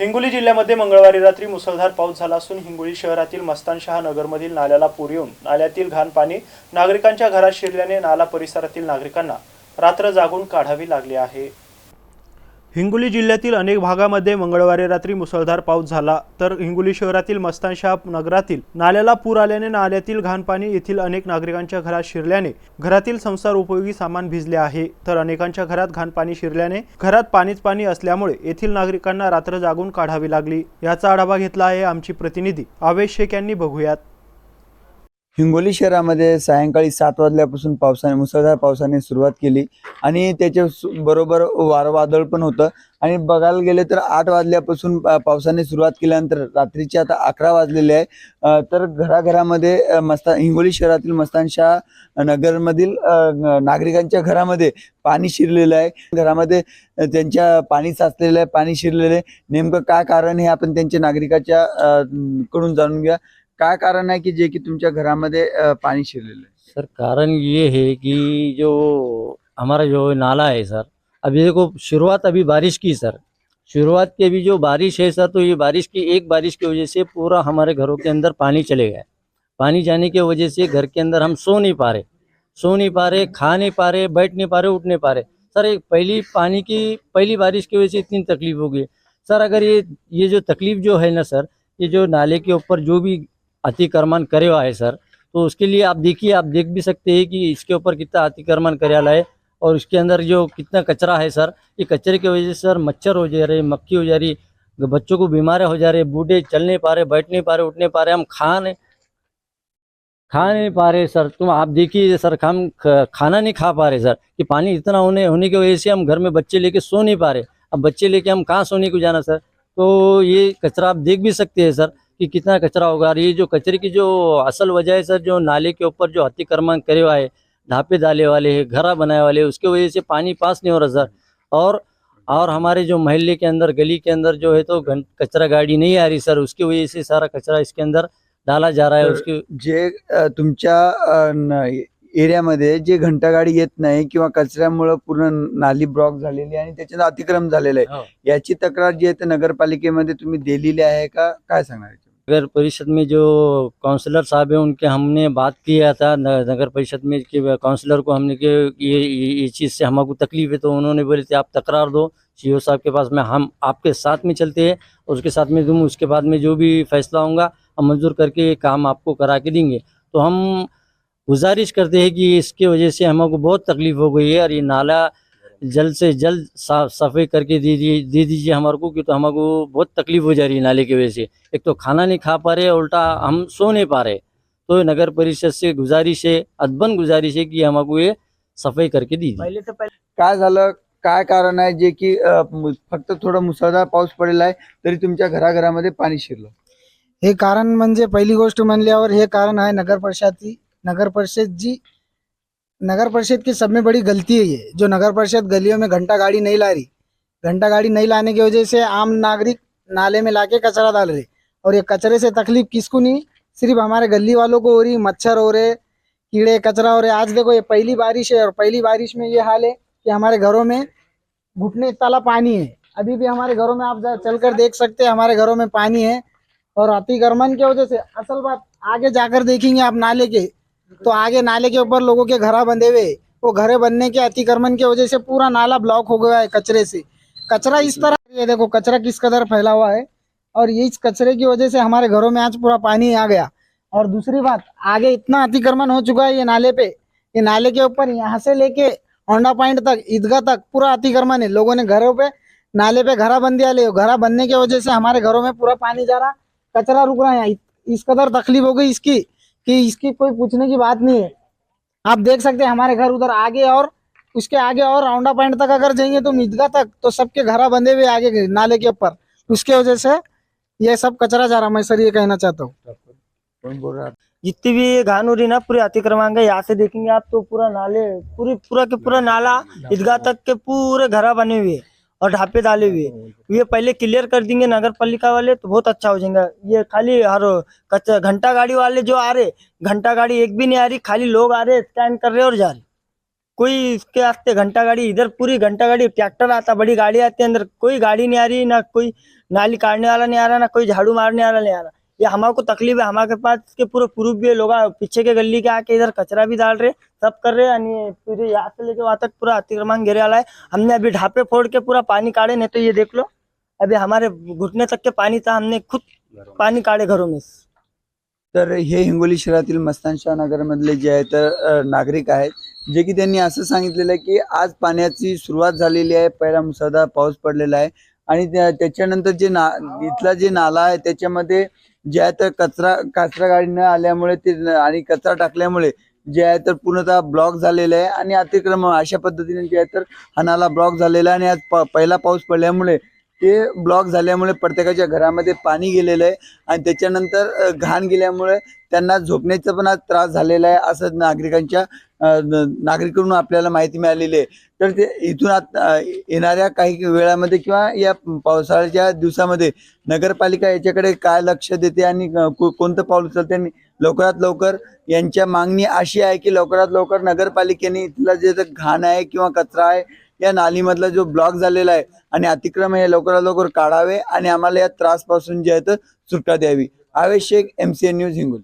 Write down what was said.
हिंगोली जिल्ह्यामध्ये मंगळवारी रात्री मुसळधार पाऊस झाला असून हिंगोली शहरातील मस्तानशहा नगरमधील नाल्याला पूर येऊन नाल्यातील घाण पाणी नागरिकांच्या घरात शिरल्याने नाला परिसरातील नागरिकांना रात्र जागून काढावी लागली आहे. हिंगोली जिल्ह्यातील अनेक भागामध्ये मंगळवारी रात्री मुसळधार पाऊस झाला. तर हिंगोली शहरातील मस्तानशाह नगरातील नाल्याला पूर आल्याने नाल्यातील घाण पाणी येथील अनेक नागरिकांच्या घरात शिरल्याने घरातील संसार उपयोगी सामान भिजले आहे. तर अनेकांच्या घरात घाण पाणी शिरल्याने घरात पाणीच पाणी असल्यामुळे येथील नागरिकांना रात्र जागून काढावी लागली. याचा आढावा घेतला आहे आमची प्रतिनिधी आवेश शेख यांनी बघूयात. हिंगोली शहरामध्ये सायंकाळी सात वाजल्यापासून पावसाने मुसळधार पावसाने सुरुवात केली आणि त्याच्या बरोबर वारं वादळ पण होतं. आणि बघायला गेले तर आठ वाजल्यापासून पावसाने सुरुवात केल्यानंतर रात्रीचे आता अकरा वाजलेले आहे. तर घराघरामध्ये मस्ता हिंगोली शहरातील मस्तानशाह नगरमधील नागरिकांच्या घरामध्ये पाणी शिरलेलं आहे. घरामध्ये त्यांच्या पाणी साचलेलं आहे पाणी शिरलेलं आहे. नेमकं काय कारण हे आपण त्यांच्या नागरिकाच्या कडून जाणून घ्या काय कारण है कि जे कि तुमच्या घरामध्ये अ, पाणी शिरलेलं आहे? सर कारण ये है कि जो हमारा जो नाला है सर अभी देखो शुरुआत अभी बारिश की सर। शुरुआत की अभी जो बारिश है सर तो ये बारिश की एक बारिश की वजह से पूरा हमारे घरों के अंदर पानी चले गया पानी जाने की वजह से घर के अंदर हम सो नहीं पा रहे। सो नहीं पा रहे खा नहीं पा रहे बैठ नहीं पा रहे उठ नहीं पा रहे। सर एक पहली पानी की पहली बारिश की वजह से इतनी तकलीफ़ हो गई सर अगर ये ये जो तकलीफ़ जो है ना सर ये जो नाले के ऊपर जो भी अतिक्रमण करे हुआ है, सर। तो उसके लिए आप देखिए, आप देख भी सकते हैं कि इसके ऊपर कितना अतिक्रमण कार्यालय है और उसके अंदर जो कितना कचरा है, सर, ये कचरे की वजह से, सर, मच्छर हो जा रहे, मक्खी हो जा रही, बच्चों को बीमार हो जा रहे, बूढ़े चल नहीं पा रहे, बैठ नहीं पा रहे, उठ नहीं पा रहे, हम खा नहीं खा नहीं पा रहे, सर। तुम आप देखिए, सर, हम खाना नहीं खा पा रहे, सर, कि पानी इतना होने होने की वजह से हम घर में बच्चे लेके सो नहीं पा रहे। अब बच्चे लेके हम कहाँ सोने को जाना, सर? तो ये कचरा आप देख भी सकते हैं, सर। कि कितना कचरा होगा और ये जो कचरे की जो असल वजह है सर जो नाले के ऊपर जो अतिक्रमण करे हुआ है ढापे डाले वाले हैं घरा बनाए वाले उसके वजह से पानी पास नहीं हो रहा सर और और हमारे जो मोहल्ले के अंदर गली के अंदर जो है तो कचरा गाड़ी नहीं आ रही सर उसकी वजह से सारा कचरा इसके अंदर डाला जा रहा है उसकी जे तुमच्या एरियामध्ये जे घंटागाडी येत नाही किंवा कचऱ्यामुळे पूर्ण नाली ब्लॉक झालेली आहे आणि त्याच्यात अतिक्रम झालेलं आहे हो. याची तक्रार जी आहे ते नगरपालिकेमध्ये तुम्ही दिलेली आहे का काय सांगणार? नगर परिषद में जो काउंसलर साहब हैं उनके हमने बात किया था नगर परिषद में कि काउंसलर को हमने कि ये ये, चीज़ से हमको तकलीफ़ है तो उन्होंने बोले थे आप तकरार दो सीओ साहब के पास में हम आपके साथ में चलते हैं और उसके साथ में तुम उसके बाद में जो भी फैसला होगा हम मंजूर करके ये काम आपको करा के देंगे। तो हम गुजारिश करते हैं कि इसके वजह से हमको बहुत तकलीफ़ हो गई है और ये नाला जल्द से जल्द साफ सफाई करके दे दीजिए दे दीजिए हमारे को कि तो हमको बहुत तकलीफ हो जा रही है नाले की वजह से। एक तो खाना नहीं खा पा रहे उल्टा हम सो नहीं पा रहे। तो नगर परिषद से गुजारिश है अदबन गुजारिश है कि हमको ये सफाई करके दीजिए। काय झालं काय कारण आहे जे की अ, मु- फक्त थोडं मुसळधार पाऊस पडलेला आहे तरी तुमच्या घराघरामध्ये पाणी शिरलं. हे कारण म्हणजे पहिली गोष्ट म्हणल्यावर हे कारण आहे नगर परिषद नगर परिषद जी नगर परिषद की सब में बड़ी गलती है ये, जो नगर परिषद गलियों में घंटा गाड़ी नहीं ला रही। घंटा गाड़ी नहीं लाने की वजह से आम नागरिक नाले में लाके कचरा डाल रहे। और ये कचरे से तकलीफ़ किसको नहीं, सिर्फ़ हमारे गली वालों को हो रही, मच्छर हो रहे, कीड़े, कचरा हो रहे। आज देखो ये पहली बारिश है और पहली बारिश में ये हाल है कि हमारे घरों में घुटने ताला पानी है। अभी भी हमारे घरों में आप जा- चलकर देख सकते हैं, हमारे घरों में पानी है। और अतिक्रमण की वजह से असल बात आगे जाकर देखेंगे आप नाले के। तो आगे नाले के ऊपर लोगों के घरा बंधे हुए। वो घरे बनने के अतिक्रमण की वजह से पूरा नाला ब्लॉक हो गया है कचरे से। कचरा इस तरह, ये देखो कचरा किस कदर फैला हुआ है। और ये इस कचरे की वजह से हमारे घरों में आज पूरा पानी आ गया। और दूसरी बात, आगे इतना अतिक्रमण हो चुका है ये नाले पे। ये नाले के ऊपर यहाँ से लेके होंडा पॉइंट तक, ईदगाह तक पूरा अतिक्रमण है। लोगों ने घरों पे, नाले पे घरा बंदी ले। घरा बनने की वजह से हमारे घरों में पूरा पानी जा रहा, कचरा रुक रहा है। इस कदर तकलीफ़ हो गई इसकी। कि इसकी कोई पूछने की बात नहीं है। आप देख सकते हैं हमारे घर उधर आगे और उसके आगे और राउंडा पॉइंट तक अगर जाएँगे तो ईदगाह तक तो सबके घरा बंधे हुए आगे नाले के ऊपर। उसके वजह से ये सब कचरा जा रहा मैं सर ये कहना चाहता हूँ। कोण बोल रहा जितनी भी घान हो ना पूरे अतिक्रमण है यहाँ से देखेंगे आप तो पूरा नाले पूरी पूरा के पूरा नाला ईदगाह तक के पूरे घरा बने हुए हैं। और ढापे डाले हुए। ये पहले क्लियर कर देंगे नगर पालिका वाले तो बहुत अच्छा हो जाएगा। ये खाली हर कच्चा घंटा गाड़ी वाले जो आ रहे, घंटा गाड़ी एक भी नहीं आ रही, खाली लोग आ रहे स्कैन कर रहे और जा रहे। कोई इसके आते घंटा गाड़ी, इधर पूरी घंटा गाड़ी ट्रैक्टर आता, बड़ी गाड़ी आती है अंदर, कोई गाड़ी नहीं आ रही, ना कोई नाली काटने वाला नहीं आ रहा, ना कोई झाड़ू मारने वाला नहीं आ रहा। ये हमारे को तकलीफ है हमारे पास के पूरे प्रूफ भी है लोग पीछे के गली के आके इधर कचरा भी डाल रहे सब कर रहे हैं आणि पूरे यहाँ से लेके वहाँ तक पूरा अतिक्रमण गिरे वाला है हमने अभी ढापे फोड़ के पूरा पानी काढ़े नहीं तो ये देख लो अभी हमारे घुटने तक के पानी था हमने खुद पानी काढ़े घरों में। तर हे हिंगोली शहरातील मस्तानशाह नगरमधले जे आहेत अ, नागरिक आहेत जे की त्यांनी असं सांगितलेलं आहे की आज पाण्याची सुरुवात झालेली आहे पहिला मुसळधार पाऊस पडलेला आहे आणि त्या- त्याच्यानंतर जे ना इथला जे नाला आहे त्याच्यामध्ये जे आहे तर कचरा कचरा गाडी न आल्यामुळे ते आणि कचरा टाकल्यामुळे जे आहे तर पूर्णतः ब्लॉक झालेलं आहे आणि अतिक्रमण अशा पद्धतीने जे आहे तर हनाला ब्लॉक झालेला आहे आणि आज प- पहिला पाऊस पडल्यामुळे ते ब्लॉक झाल्यामुळे प्रत्येकाच्या घरामध्ये पाणी गेलेलं आहे आणि त्याच्यानंतर घाण गेल्यामुळे त्यांना झोपण्याचा पण आज त्रास झालेला आहे असं नागरिकांच्या नागरिकडून आपल्याला माहिती मिळालेली आहे. तर ते इथून आता येणाऱ्या काही वेळामध्ये किंवा या पावसाळ्याच्या दिवसामध्ये नगरपालिका याच्याकडे काय लक्ष देते आणि कोणतं पाऊल उचलते आणि लवकरात लवकर यांच्या मागणी अशी आहे की लवकरात लवकर नगरपालिकेने इथला जे घाण आहे किंवा कचरा आहे या नालीमधला जो ब्लॉक झालेला आहे आणि अतिक्रम हे लवकरात लवकर काढावे आणि आम्हाला या त्रासपासून जे आहे तर सुटका द्यावी. आवश्यक M C N news Hingoli.